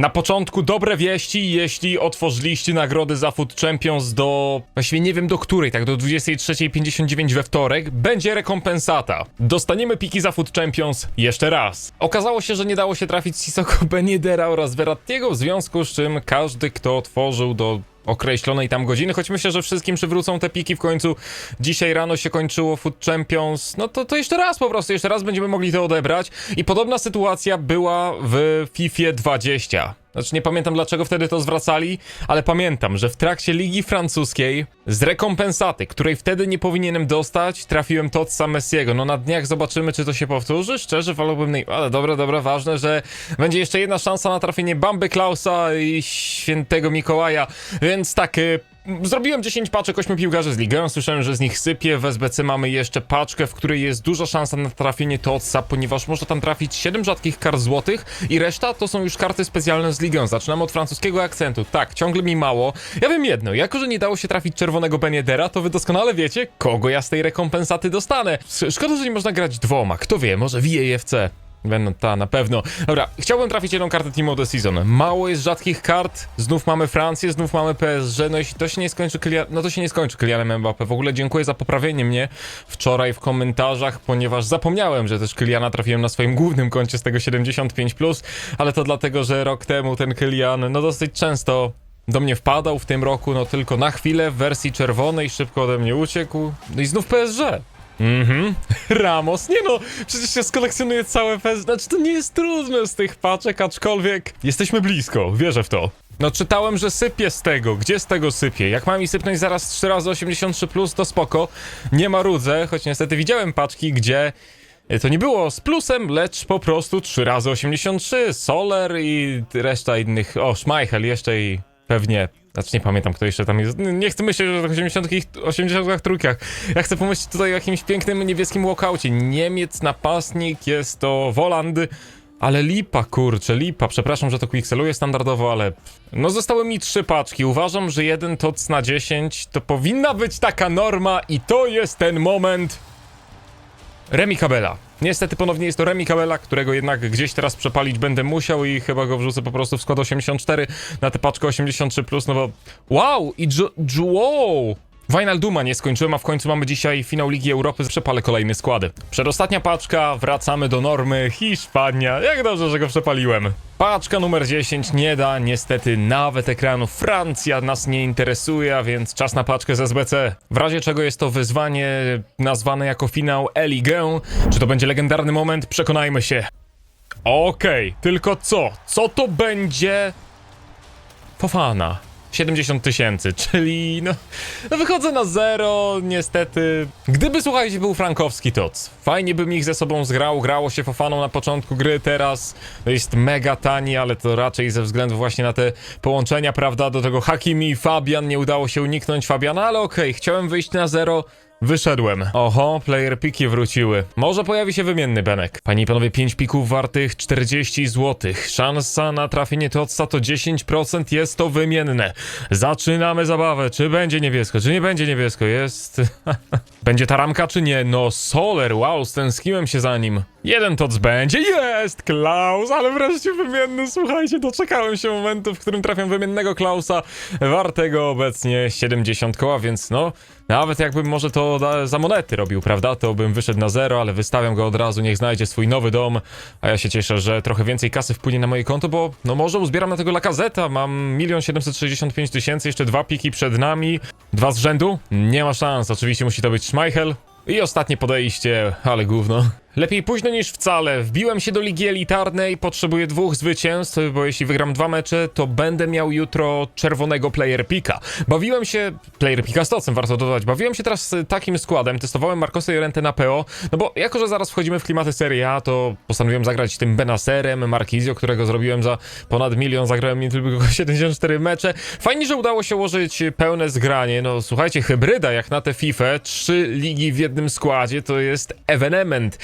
Na początku dobre wieści, jeśli otworzyliście nagrody za Food Champions do... Właściwie nie wiem do której, tak do 23.59 we wtorek, będzie rekompensata. Dostaniemy piki za Food Champions jeszcze raz. Okazało się, że nie dało się trafić Sisoko Benidera oraz Verrattiego, w związku z czym każdy, kto otworzył do określonej tam godziny, choć myślę, że wszystkim przywrócą te piki w końcu. Dzisiaj rano się kończyło Food Champions, no to, to jeszcze raz po prostu, jeszcze raz będziemy mogli to odebrać. I podobna sytuacja była w FIFA 20. Znaczy nie pamiętam dlaczego wtedy to zwracali, ale pamiętam, że w trakcie Ligi Francuskiej z rekompensaty, której wtedy nie powinienem dostać, trafiłem Totsa Messiego. No na dniach zobaczymy, czy to się powtórzy. Szczerze wolałbym... Nie... Ale dobra, dobra, ważne, że będzie jeszcze jedna szansa na trafienie Bamby Klausa i Świętego Mikołaja. Więc tak... y, Zrobiłem 10 paczek 8 piłkarzy z ligą, słyszałem, że z nich sypie. W SBC mamy jeszcze paczkę, w której jest duża szansa na trafienie Totsa, ponieważ można tam trafić 7 rzadkich kart złotych i reszta to są już karty specjalne z ligą. Zaczynamy od francuskiego akcentu. Tak, ciągle mi mało. Ja wiem jedno, jako że nie dało się trafić czerwonego Beniedera, to wy doskonale wiecie, kogo ja z tej rekompensaty dostanę. Sz- Szkoda, że nie można grać dwoma. Kto wie, może w EAFC. Będą ta, na pewno. Dobra, chciałbym trafić jedną kartę Team of the Season. Mało jest rzadkich kart. Znów mamy Francję, znów mamy PSG. No jeśli to się nie skończy Kylian... No to się nie skończy Kylianem Mbappé. W ogóle dziękuję za poprawienie mnie wczoraj w komentarzach, ponieważ zapomniałem, że też Kyliana trafiłem na swoim głównym koncie z tego 75+, ale to dlatego, że rok temu ten Kylian, no dosyć często do mnie wpadał w tym roku, no tylko na chwilę w wersji czerwonej, szybko ode mnie uciekł. No i znów PSG. Mhm. Ramos. Nie no, przecież się skolekcjonuje całe PS. Znaczy, to nie jest trudne z tych paczek, aczkolwiek jesteśmy blisko, wierzę w to. No, czytałem, że sypie z tego. Gdzie z tego sypie? Jak mam mi sypnąć zaraz 3 razy 83, plus, to spoko. Nie ma rudzę, choć niestety widziałem paczki, gdzie. e, To nie było z plusem, lecz po prostu 3 razy 83, Soler i reszta innych. O, Schmeichel jeszcze i pewnie. Znaczy nie pamiętam kto jeszcze tam jest. Nie chcę myśleć o 80 80 trójkach. Ja chcę pomyśleć tutaj o jakimś pięknym niebieskim walkoutie. Niemiec napastnik jest to Woland. Ale lipa, kurczę, lipa. Przepraszam, że to quickseluję standardowo, ale... No zostały mi trzy paczki. Uważam, że jeden tots na 10 to powinna być taka norma i to jest ten moment... Remi Kabela. Niestety ponownie jest to Remi Kabela, którego jednak gdzieś teraz przepalić będę musiał i chyba go wrzucę po prostu w skład 84 na tę paczkę 83+, no bo... Wow! I Jo... Final Duma nie skończyłem, a w końcu mamy dzisiaj finał Ligi Europy. Przepalę kolejne składy. Przedostatnia paczka, wracamy do normy. Hiszpania. Jak dobrze, że go przepaliłem. Paczka numer 10 nie da niestety nawet ekranu. Francja nas nie interesuje, a więc czas na paczkę z SBC. W razie czego jest to wyzwanie nazwane jako finał Eligę. Czy to będzie legendarny moment? Przekonajmy się. Okej, tylko co? Co to będzie? Fofana. 70 tysięcy, czyli no, no wychodzę na zero, niestety. Gdyby, słuchajcie, był frankowski toc, fajnie bym ich ze sobą zgrał, grało się Fofaną na początku gry, teraz jest mega tani, ale to raczej ze względu właśnie na te połączenia, prawda, do tego Hakimi i Fabian, nie udało się uniknąć Fabiana, ale okej, chciałem wyjść na zero, Wyszedłem. Oho, player piki wróciły. Może pojawi się wymienny Benek. Panie i panowie, 5 pików wartych 40 zł. Szansa na trafienie Totsa to 10% jest to wymienne. Zaczynamy zabawę. Czy będzie niebiesko, czy nie będzie niebiesko? Jest... będzie ta ramka, czy nie? No, Soler, wow, stęskiłem się za nim. Jeden Tots będzie. Jest! Klaus, ale wreszcie wymienny. Słuchajcie, doczekałem się momentu, w którym trafiam wymiennego Klausa, wartego obecnie 70 koła, więc no... Nawet jakbym może to za monety robił, prawda? To bym wyszedł na zero, ale wystawiam go od razu, niech znajdzie swój nowy dom. A ja się cieszę, że trochę więcej kasy wpłynie na moje konto, bo no może uzbieram na tego lakazeta. Mam 1 765 tysięcy, jeszcze dwa piki przed nami. Dwa z rzędu? Nie ma szans. Oczywiście musi to być Schmeichel. I ostatnie podejście, ale gówno. Lepiej późno niż wcale. Wbiłem się do ligi elitarnej, potrzebuję dwóch zwycięstw, bo jeśli wygram dwa mecze, to będę miał jutro czerwonego player pika. Bawiłem się, player pika z tocem, warto dodać, bawiłem się teraz takim składem, testowałem Marcosa Jorentę na PO, no bo jako, że zaraz wchodzimy w klimaty Serie A, to postanowiłem zagrać tym Benaserem, Marquizio, którego zrobiłem za ponad milion, zagrałem nie tylko 74 mecze. Fajnie, że udało się ułożyć pełne zgranie, no słuchajcie, hybryda jak na tę FIFA, trzy ligi w jednym składzie, to jest evenement.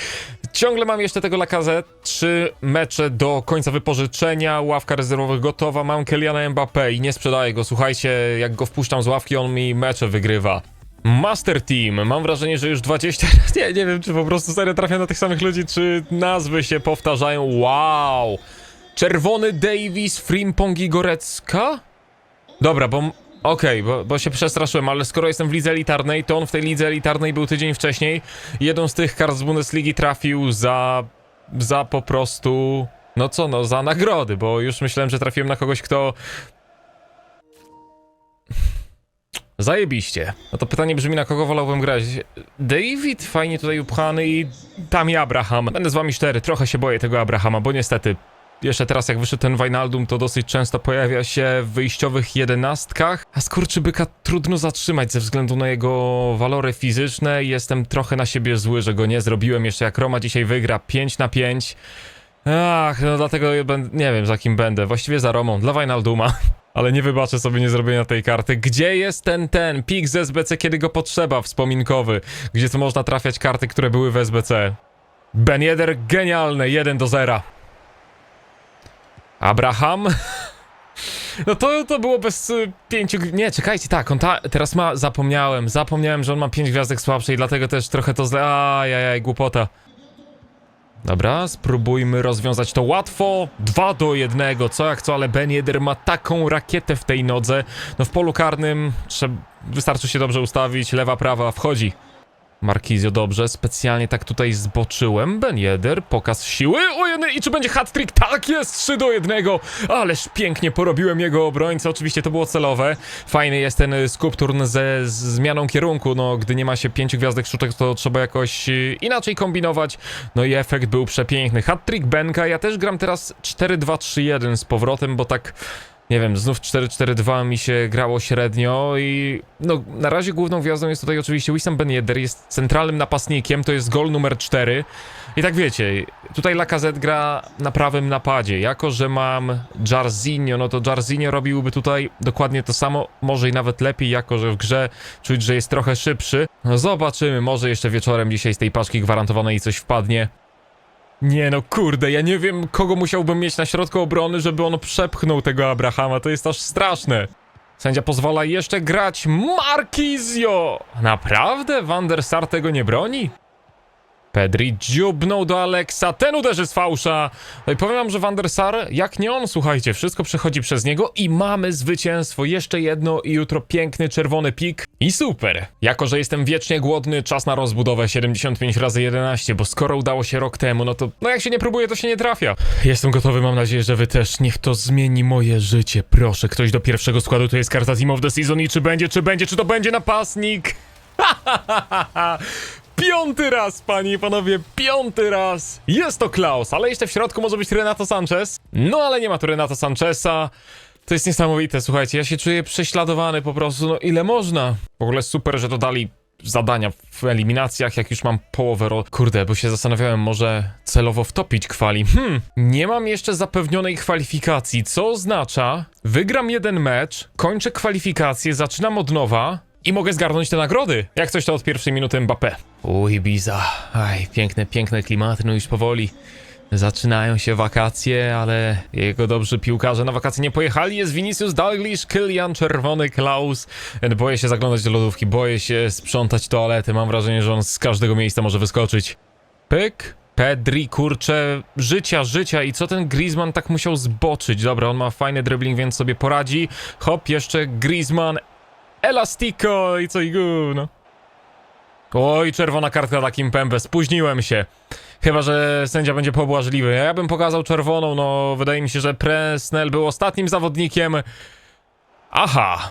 Ciągle mam jeszcze tego Lacazette, trzy mecze do końca wypożyczenia, ławka rezerwowych gotowa, mam Kyliana Mbappé i nie sprzedaję go, słuchajcie, jak go wpuszczam z ławki, on mi mecze wygrywa. Master Team, mam wrażenie, że już 20, nie, nie wiem, czy po prostu serio trafiam na tych samych ludzi, czy nazwy się powtarzają, wow! Czerwony Davis, Frimpong i Gorecka? Dobra, bo... Okej, bo, bo się przestraszyłem, ale skoro jestem w lidze elitarnej, to on w tej lidze elitarnej był tydzień wcześniej. Jedną z tych kart z Bundesligi trafił za... za po prostu... No co, no za nagrody, bo już myślałem, że trafiłem na kogoś, kto... Zajebiście. No to pytanie brzmi, na kogo wolałbym grać? David, fajnie tutaj upchany i tam i Abraham. Będę z wami szczery, trochę się boję tego Abrahama, bo niestety jeszcze teraz jak wyszedł ten Wijnaldum, to dosyć często pojawia się w wyjściowych jedenastkach, a skurczybyka trudno zatrzymać ze względu na jego walory fizyczne jestem trochę na siebie zły, że go nie zrobiłem jeszcze jak Roma dzisiaj wygra 5 na 5. Ach, no dlatego nie wiem za kim będę, właściwie za Romą, dla Wijnalduma. Ale nie wybaczę sobie nie zrobienia tej karty. Gdzie jest ten, ten pik z SBC, kiedy go potrzeba, wspominkowy? Gdzie tu można trafiać karty, które były w SBC? Ben Yedder, genialne, 1 do 0. Abraham? No to, to było bez y, pięciu... Nie, czekajcie, tak, on ta, teraz ma... Zapomniałem, zapomniałem, że on ma pięć gwiazdek słabszej, dlatego też trochę to zle... Ajajaj, głupota. Dobra, spróbujmy rozwiązać to łatwo. 2 do 1, co jak co, ale Ben ma taką rakietę w tej nodze. No w polu karnym trzeba, wystarczy się dobrze ustawić, lewa, prawa, wchodzi. Markizio dobrze, specjalnie tak tutaj zboczyłem. Ben Yedder, pokaz siły. O i czy będzie hat-trick? Tak jest, 3 do 1. Ależ pięknie porobiłem jego obrońcę. Oczywiście to było celowe. Fajny jest ten y, skulpturn ze zmianą kierunku. No, gdy nie ma się pięciu gwiazdek sztuczek, to trzeba jakoś y, inaczej kombinować. No i efekt był przepiękny. Hat-trick Benka. Ja też gram teraz 4-2-3-1 z powrotem, bo tak nie wiem, znów 4-4-2 mi się grało średnio i no na razie główną gwiazdą jest tutaj oczywiście Wissam Ben Yedder, jest centralnym napastnikiem, to jest gol numer 4 i tak wiecie, tutaj Lacazette gra na prawym napadzie, jako że mam Jarzinho, no to Jarzinho robiłby tutaj dokładnie to samo, może i nawet lepiej, jako że w grze czuć, że jest trochę szybszy. No zobaczymy, może jeszcze wieczorem dzisiaj z tej paczki gwarantowanej coś wpadnie. Nie no, kurde, ja nie wiem, kogo musiałbym mieć na środku obrony, żeby on przepchnął tego Abrahama, to jest aż straszne. Sędzia pozwala jeszcze grać Markizio! Naprawdę? Van der Sar tego nie broni? Pedri dziubnął do Alexa, ten uderzy z fałsza. No i powiem wam, że Van der Sar, jak nie on, słuchajcie, wszystko przechodzi przez niego i mamy zwycięstwo. Jeszcze jedno i jutro piękny czerwony pik. I super. Jako, że jestem wiecznie głodny, czas na rozbudowę 75 razy 11, bo skoro udało się rok temu, no to no jak się nie próbuje, to się nie trafia. Jestem gotowy, mam nadzieję, że wy też. Niech to zmieni moje życie. Proszę, ktoś do pierwszego składu to jest karta Team of the Season i czy będzie, czy będzie, czy to będzie napastnik? Piąty raz, panie i panowie, piąty raz! Jest to Klaus, ale jeszcze w środku może być Renato Sanchez. No ale nie ma tu Renato Sancheza. To jest niesamowite, słuchajcie, ja się czuję prześladowany po prostu, no ile można? W ogóle super, że dodali zadania w eliminacjach, jak już mam połowę ro... Kurde, bo się zastanawiałem, może celowo wtopić kwali. Hmm, nie mam jeszcze zapewnionej kwalifikacji, co oznacza, wygram jeden mecz, kończę kwalifikację, zaczynam od nowa, i mogę zgarnąć te nagrody. Jak coś to od pierwszej minuty Mbappé. Uj, Biza. Aj, piękne, piękne klimaty, no już powoli. Zaczynają się wakacje, ale jego dobrzy piłkarze na wakacje nie pojechali. Jest Vinicius Dalglish, Kylian Czerwony, Klaus. Boję się zaglądać do lodówki, boję się sprzątać toalety. Mam wrażenie, że on z każdego miejsca może wyskoczyć. Pyk. Pedri, kurczę, życia, życia i co ten Griezmann tak musiał zboczyć? Dobra, on ma fajny dribbling, więc sobie poradzi. Hop, jeszcze Griezmann, Elastico i co i gówno. Oj, czerwona kartka dla Kimpembe, spóźniłem się. Chyba, że sędzia będzie pobłażliwy. Ja bym pokazał czerwoną, no wydaje mi się, że Presnel był ostatnim zawodnikiem. Aha.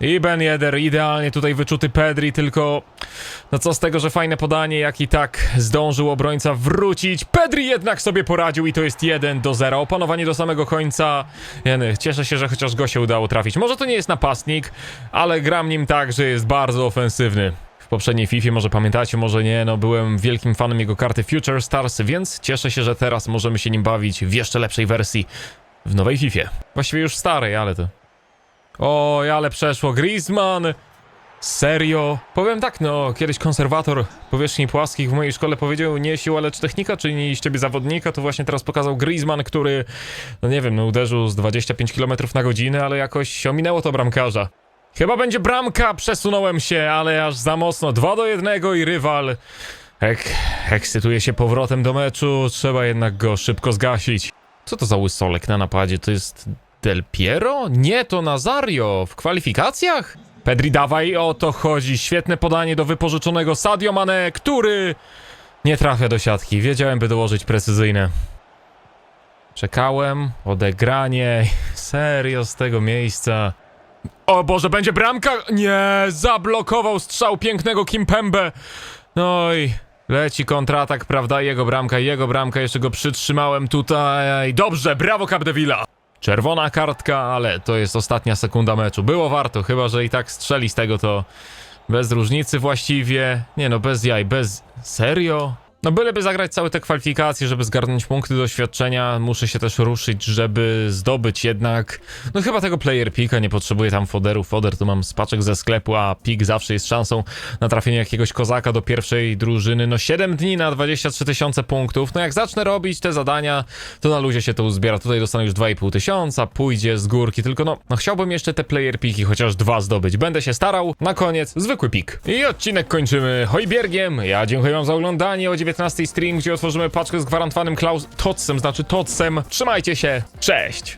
I Ben Yedder, idealnie tutaj wyczuty Pedri, tylko no co z tego, że fajne podanie, jak i tak zdążył obrońca wrócić. Pedri jednak sobie poradził i to jest 1 do 0. Opanowanie do samego końca. Jeny, cieszę się, że chociaż go się udało trafić. Może to nie jest napastnik, ale gram nim tak, że jest bardzo ofensywny. W poprzedniej FIFA, może pamiętacie, może nie, no byłem wielkim fanem jego karty Future Stars, więc cieszę się, że teraz możemy się nim bawić w jeszcze lepszej wersji w nowej FIFA. Właściwie już starej, ale to... Oj, ale przeszło. Griezmann! Serio? Powiem tak, no, kiedyś konserwator powierzchni płaskich w mojej szkole powiedział nie siła, lecz technika, czyli nie z ciebie zawodnika, to właśnie teraz pokazał Griezmann, który, no nie wiem, no uderzył z 25 km na godzinę, ale jakoś ominęło to bramkarza. Chyba będzie bramka, przesunąłem się, ale aż za mocno. 2 do 1 i rywal ek, ekscytuje się powrotem do meczu, trzeba jednak go szybko zgasić. Co to za łysolek na napadzie? To jest Del Piero? Nie, to Nazario w kwalifikacjach? Pedri, dawaj, o to chodzi. Świetne podanie do wypożyczonego Sadio Mane, który nie trafia do siatki. Wiedziałem, by dołożyć precyzyjne. Czekałem, odegranie. Serio z tego miejsca. O Boże, będzie bramka! Nie, zablokował strzał pięknego Kimpembe. No i leci kontratak, prawda? Jego bramka, jego bramka, jeszcze go przytrzymałem tutaj. Dobrze, brawo Capdevila! Czerwona kartka, ale to jest ostatnia sekunda meczu. Było warto, chyba że i tak strzeli z tego to bez różnicy właściwie. Nie no, bez jaj, bez... Serio? No byleby zagrać całe te kwalifikacje, żeby zgarnąć punkty doświadczenia, muszę się też ruszyć, żeby zdobyć jednak... No chyba tego player pika, nie potrzebuję tam foderu. Foder to mam z paczek ze sklepu, a pik zawsze jest szansą na trafienie jakiegoś kozaka do pierwszej drużyny. No 7 dni na 23 tysiące punktów. No jak zacznę robić te zadania, to na luzie się to uzbiera. Tutaj dostanę już 2,5 tysiąca, pójdzie z górki, tylko no, no chciałbym jeszcze te player piki chociaż dwa zdobyć. Będę się starał. Na koniec zwykły pik. I odcinek kończymy hojbiergiem. Ja dziękuję wam za oglądanie o 19 stream, gdzie otworzymy paczkę z gwarantowanym Klaus... Totsem, znaczy Totsem. Trzymajcie się, cześć!